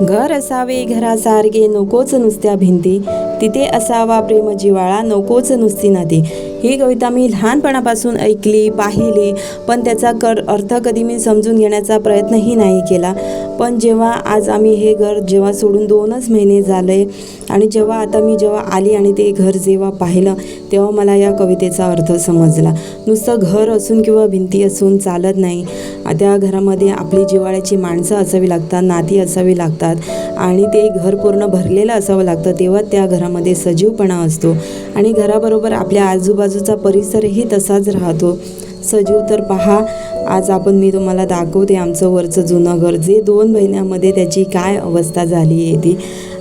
घर असावे घरासारखे नकोच नुसत्या भिंती. तिथे असावा प्रेम जिवाळा नकोच नुसती नाती ही कविता मी लहानपणापासून ऐकली पाहिली पण त्याचा कर अर्थ कधी मी समजून घेण्याचा प्रयत्नही नाही केला. पण जेव्हा आज आम्ही हे घर जेव्हा सोडून दोनच महिने झाले आणि जेव्हा आता मी जेव्हा आली आणि ते घर जेव्हा पाहिलं तेव्हा मला या कवितेचा अर्थ समजला. नुसतं घर असून किंवा भिंती असून चालत नाही. त्या घरामध्ये आपली जिव्हाळ्याची माणसं असावी लागतात नाती असावी लागतात आणि ते घर पूर्ण भरलेलं असावं लागतं तेव्हा त्या घरामध्ये सजीवपणा असतो. आणि घराबरोबर आपल्या आजूबाजू आजूबाजूचा परिसरही तसाच राहतो. सजीव तर पहा आज आपण मी तुम्हाला दाखवते आमचं वरचं जुनं घर. जे दोन महिन्यामध्ये त्याची काय अवस्था झाली आहे ती.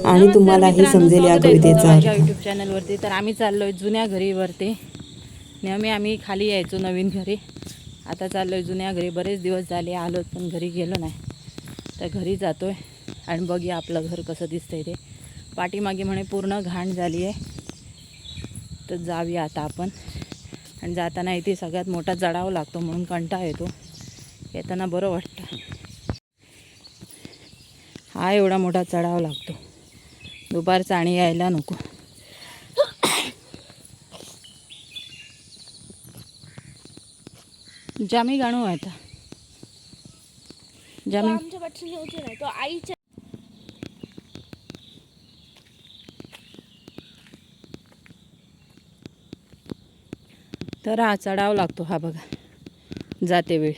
आणि तुम्हालाही मित्रांनो, समजेल या आहे कवितेचा यूट्यूब चॅनलवरती तर आम्ही चाललोय जुन्या घरीवरती. नेहमी आम्ही खाली यायचो नवीन घरी. आता चाललोय जुन्या घरी. बरेच दिवस झाले आलो पण घरी गेलो नाही. तर घरी जातोय. आणि बघूया आपलं घर कसं दिसतंय ते. पाठीमागे म्हणे पूर्ण घाण झाली आहे. तर जाऊया आता आपण. आणि जाताना इथे सगळ्यात मोठा चढावा लागतो म्हणून कंटाळा येतो. येताना बरं वाटतं. हा एवढा मोठा चढावा लागतो. दुपारचा आणि यायला नको. जामी गाणू आता. जामी आईच्या तर हा चढावा लागतो हा बघा. जाते वेळ.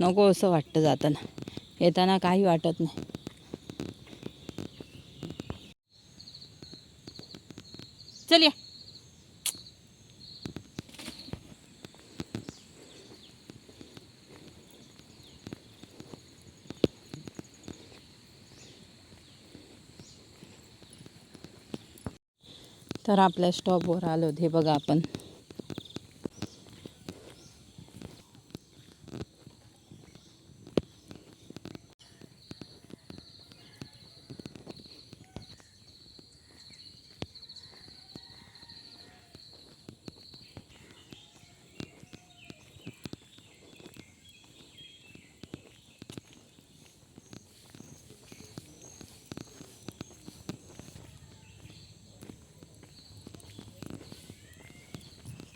नको असं वाटतं जाताना. येताना काही वाटत नाही. चल या. तर आपल्या स्टॉपवर आलो हे बघा आपण.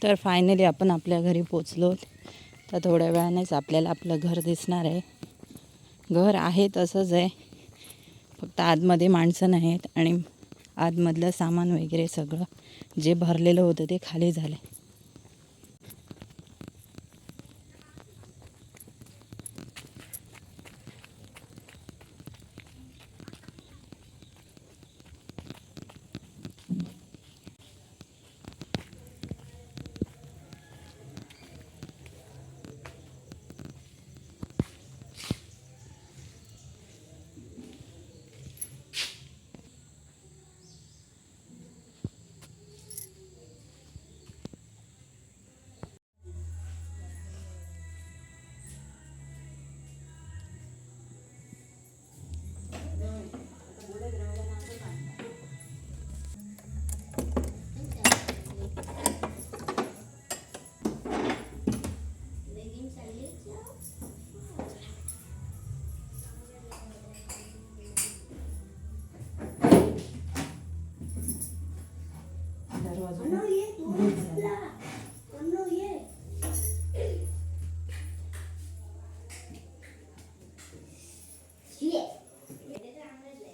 तर फायनली आपण आपल्या घरी पोचलो. तर थोड्या वेळानेच आपल्याला आपलं घर दिसणार आहे. घर आहे तसंच आहे. फक्त आतमध्ये माणसं नाहीत आणि आतमधलं सामान वगैरे सगळं जे भरलेलं होतं ते खाली झालं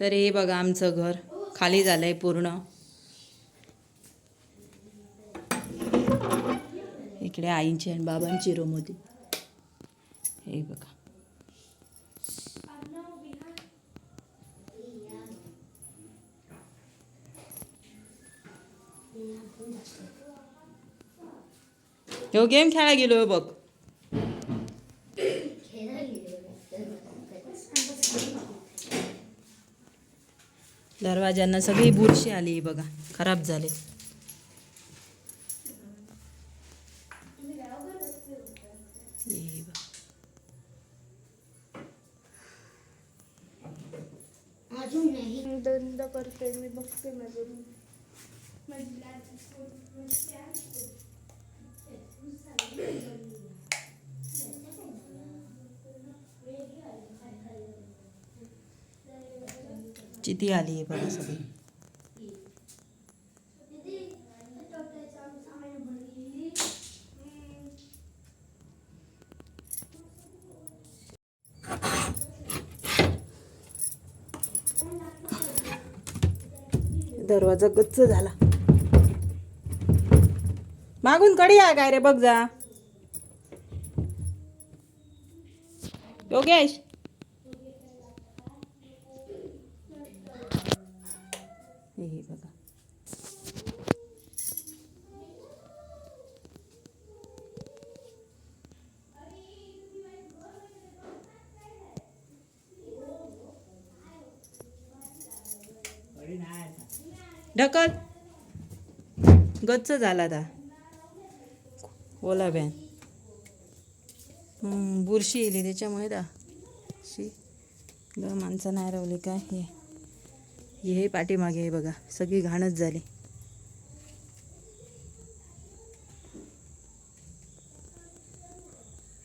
तर हे बघा आमचं घर. खाली झालं आहे पूर्ण. इकडे आईंची आणि बाबांची रूम होती. हे बघा. हो गेम खेळा गेलो बघ. दरवाज्यांना सगळी बुरशी आली बघा. खराब झाले. करते मी बघते माझं चिती आली आहे बघा सगळी. दरवाजा गच्च झाला. मागून कडी आहे काय रे बघ जा. योगेश. ढकल. गच्च झाला आता. ओला बॅन. बुरशी येली त्याच्यामुळे दा. शी ग माणसं नाही रावली काय हे? हे पाठीमागे आहे बघा सगळी घाणच झाली.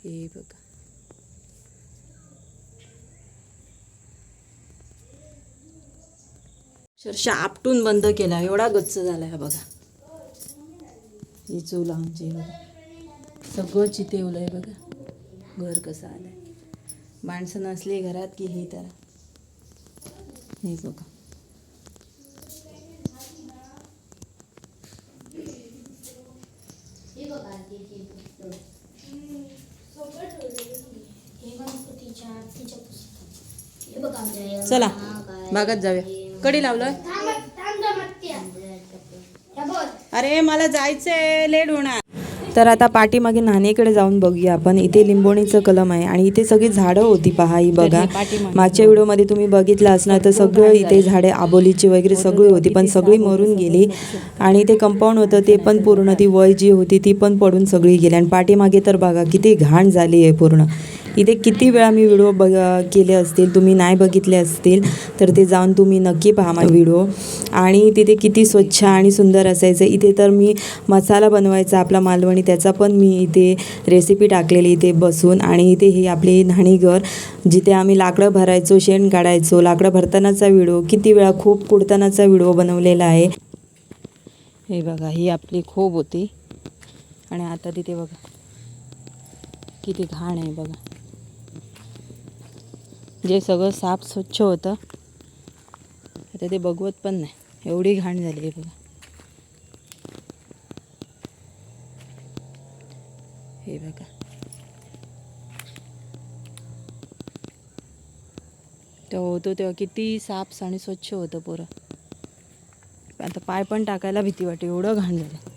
हे बघा. अक्षरशः आपटून बंद केला. एवढा गच्च झाला आहे बघा. हे चूल आमचे बघा. सगळं चितेवलं आहे बघा. घर कसं आलंय. माणसं नसली घरात की हे तर. हे बघा. चला बागात जाऊया. कडी लावलं? अरे मला जायचंय लेट होणार. तर आता पाठीमागे नाणेकडे जाऊन बघूया. आपण इथे लिंबोणीचं कलम आहे आणि इथे सगळी झाडं होती पहा ही बघा. मागच्या व्हिडिओमध्ये तुम्ही बघितलं असणार तर सगळं इथे झाडे आबोलीची वगैरे सगळी होती पण सगळी मरून गेली. आणि ते कंपाऊंड होतं ते पण पूर्ण ती वय जी होती ती पण पडून सगळी गेली. आणि पाठीमागे तर बघा किती घाण झाली आहे पूर्ण. इथे किती वेळा मी व्हिडिओ बघ केले असतील तुम्ही नाही बघितले असतील तर ते जाऊन तुम्ही नक्की पहा माझा व्हिडिओ. आणि तिथे किती स्वच्छ आणि सुंदर असायचं. इथे तर मी मसाला बनवायचा आपला मालवणी त्याचा पण मी इथे रेसिपी टाकलेली इथे बसून. आणि इथे ही आपली न्हाणीघर जिथे आम्ही लाकडं भरायचो शेण काढायचो लाकडं भरतानाचा व्हिडिओ किती वेळा खूप कुडतानाचा व्हिडिओ बनवलेला आहे. हे बघा ही आपली खूप होती. आणि आता तिथे बघा किती घाण आहे बघा. जे सगळं साफ स्वच्छ होतं आता ते बघवत पण नाही. एवढी घाण झाली आहे बघा. हे बघा. तेव्हा होतो तेव्हा किती साफ आणि स्वच्छ होतं पोरं. आता पाय पण टाकायला भीती वाटते एवढं घाण झालं.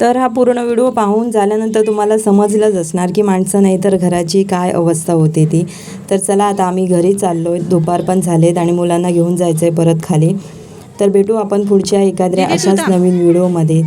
तर हा पूर्ण व्हिडिओ पाहून झाल्यानंतर तुम्हाला समजलंच असणार की माणसं नाही तर घराची काय अवस्था होते ती. तर चला आता आम्ही घरी चाललो आहे दुपार पण झालेत आणि मुलांना घेऊन जायचं आहे परत खाली. तर भेटू आपण पुढच्या एखाद्या अशाच नवीन व्हिडिओमध्ये.